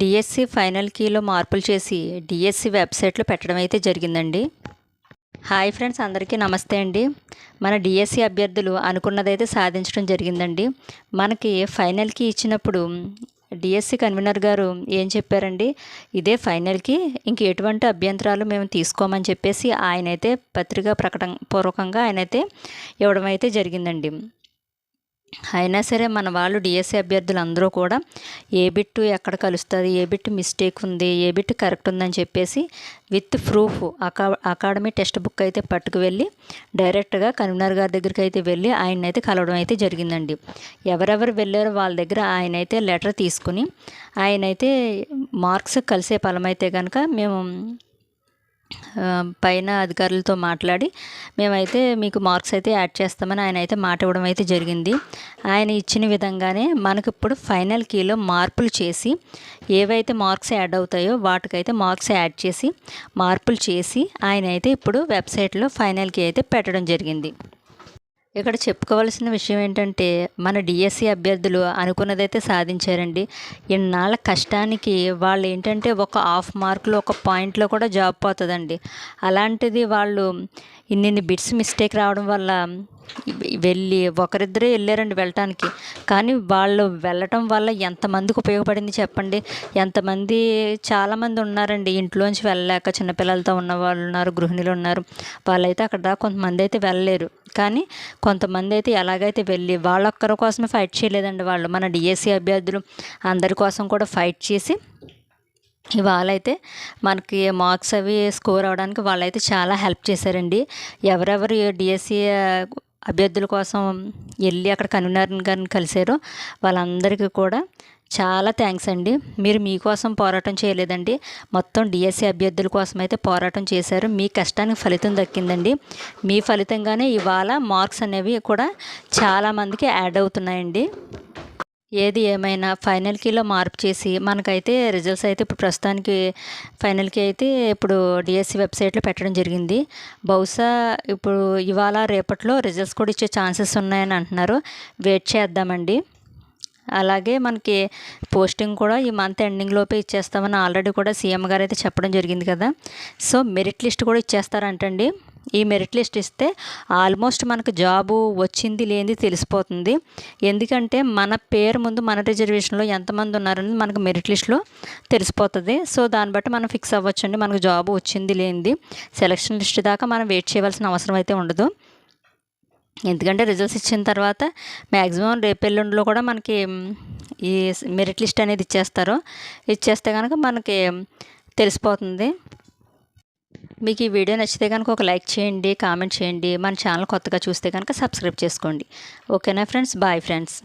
DSC final కీలో మార్పులు చేసి DSC వెబ్సైట్లో పెట్టడం అయితే జరిగిందండి. హాయ్ ఫ్రెండ్స్ అందరికీ నమస్తే అండి. మన డిఎస్సి అభ్యర్థులు అనుకున్నదైతే సాధించడం జరిగిందండి. మనకి ఫైనల్కి ఇచ్చినప్పుడు డిఎస్సి కన్వీనర్ గారు ఏం చెప్పారండి? ఇదే ఫైనల్కి ఇంక ఎటువంటి అభ్యంతరాలు మేము తీసుకోమని చెప్పేసి ఆయన అయితే పత్రికా ప్రకటన పూర్వకంగా ఆయన అయితే ఇవ్వడం అయితే జరిగిందండి. అయినా సరే మన వాళ్ళు డిఎస్సి అభ్యర్థులు అందరూ కూడా ఏ బిట్టు ఎక్కడ కలుస్తుంది ఏ బిట్టు మిస్టేక్ ఉంది ఏ బిట్టు కరెక్ట్ ఉందని చెప్పేసి విత్ ప్రూఫ్ అకా అకాడమీ టెక్స్ట్ బుక్ అయితే పట్టుకు వెళ్ళి డైరెక్ట్గా కన్వీనర్ గారి దగ్గరికి అయితే వెళ్ళి ఆయన అయితే కలవడం అయితే జరిగిందండి. ఎవరెవరు వెళ్ళారో వాళ్ళ దగ్గర ఆయన అయితే లెటర్ తీసుకుని ఆయన అయితే మార్క్స్ కలిసే ఫలమైతే కనుక మేము పైన అధికారులతో మాట్లాడి మేమైతే మీకు మార్క్స్ అయితే యాడ్ చేస్తామని ఆయన అయితే మాట ఇవ్వడం అయితే జరిగింది. ఆయన ఇచ్చిన విధంగానే మనకు ఇప్పుడు ఫైనల్ కీలో మార్పులు చేసి ఏవైతే మార్క్స్ యాడ్ అవుతాయో వాటికైతే మార్క్స్ యాడ్ చేసి మార్పులు చేసి ఆయన అయితే ఇప్పుడు వెబ్సైట్లో ఫైనల్ కీ అయితే పెట్టడం జరిగింది. ఇక్కడ చెప్పుకోవాల్సిన విషయం ఏంటంటే మన డిఎస్సి అభ్యర్థులు అనుకున్నదైతే సాధించారండి. ఇన్నాళ్ళ కష్టానికి వాళ్ళు ఏంటంటే ఒక హాఫ్ మార్కులు ఒక పాయింట్లో కూడా జాబ్ పోతుందండి. అలాంటిది వాళ్ళు ఇన్ని బిట్స్ మిస్టేక్ రావడం వల్ల వెళ్ళి ఒకరిద్దరే వెళ్ళారండి వెళ్ళటానికి. కానీ వాళ్ళు వెళ్ళటం వల్ల ఎంతమందికి ఉపయోగపడింది చెప్పండి? ఎంతమంది చాలామంది ఉన్నారండి. ఇంట్లోంచి వెళ్ళలేక చిన్నపిల్లలతో ఉన్న వాళ్ళు ఉన్నారు గృహిణులు ఉన్నారు. వాళ్ళైతే అక్కడ కొంతమంది అయితే వెళ్ళలేరు. కానీ కొంతమంది అయితే ఎలాగైతే వెళ్ళి వాళ్ళొక్కరి కోసమే ఫైట్ చేయలేదండి వాళ్ళు. మన డిఎస్సి అభ్యర్థులు అందరి కోసం కూడా ఫైట్ చేసి ఇవాళైతే మనకి మార్క్స్ అవి స్కోర్ అవడానికి వాళ్ళైతే చాలా హెల్ప్ చేశారండి. ఎవరెవరు డిఎస్సి అభ్యర్థుల కోసం వెళ్ళి అక్కడ కన్వీనర్ గారిని కలిశారో వాళ్ళందరికీ కూడా చాలా థ్యాంక్స్ అండి. మీరు మీకోసం పోరాటం చేయలేదండి. మొత్తం డిఎస్సి అభ్యర్థుల కోసం అయితే పోరాటం చేశారు. మీ కష్టానికి ఫలితం దక్కిందండి. మీ ఫలితంగానే ఇవాళ మార్క్స్ అనేవి కూడా చాలామందికి యాడ్ అవుతున్నాయండి. ఏది ఏమైనా ఫైనల్ కీలో మార్పు చేసి మనకైతే రిజల్ట్స్ అయితే ఇప్పుడు ప్రస్తుతానికి ఫైనల్కి అయితే ఇప్పుడు డిఎస్సి వెబ్సైట్లో పెట్టడం జరిగింది. బహుశా ఇప్పుడు ఇవాళ రేపట్లో రిజల్ట్స్ కూడా ఇచ్చే ఛాన్సెస్ ఉన్నాయని అంటున్నారు. వెయిట్ చేద్దామండి. అలాగే మనకి పోస్టింగ్ కూడా ఈ మంత్ ఎండింగ్ లోపే ఇచ్చేస్తామని ఆల్రెడీ కూడా సీఎం గారు అయితే చెప్పడం జరిగింది కదా. సో మెరిట్ లిస్ట్ కూడా ఇచ్చేస్తారంటండి. ఈ మెరిట్ లిస్ట్ ఇస్తే ఆల్మోస్ట్ మనకు జాబు వచ్చింది లేనిది తెలిసిపోతుంది. ఎందుకంటే మన పేరు ముందు మన రిజర్వేషన్లో ఎంతమంది ఉన్నారని మనకు మెరిట్ లిస్ట్లో తెలిసిపోతుంది. సో దాన్ని బట్టి మనం ఫిక్స్ అవ్వచ్చండి. మనకు జాబు వచ్చింది లేనిది. సెలక్షన్ లిస్ట్ దాకా మనం వెయిట్ చేయవలసిన అవసరం అయితే ఉండదు. ఎందుకంటే రిజల్ట్స్ ఇచ్చిన తర్వాత మ్యాక్సిమం రేపెల్లుండిలో కూడా మనకి ఈ మెరిట్ లిస్ట్ అనేది ఇచ్చేస్తారు. ఇచ్చేస్తే కనుక మనకి తెలిసిపోతుంది. మీకు ఈ వీడియో నచ్చితే కనుక ఒక లైక్ చేయండి కామెంట్ చేయండి. మన ఛానల్ కొత్తగా చూస్తే కనుక సబ్స్క్రైబ్ చేసుకోండి. ఓకేనా ఫ్రెండ్స్ బాయ్ ఫ్రెండ్స్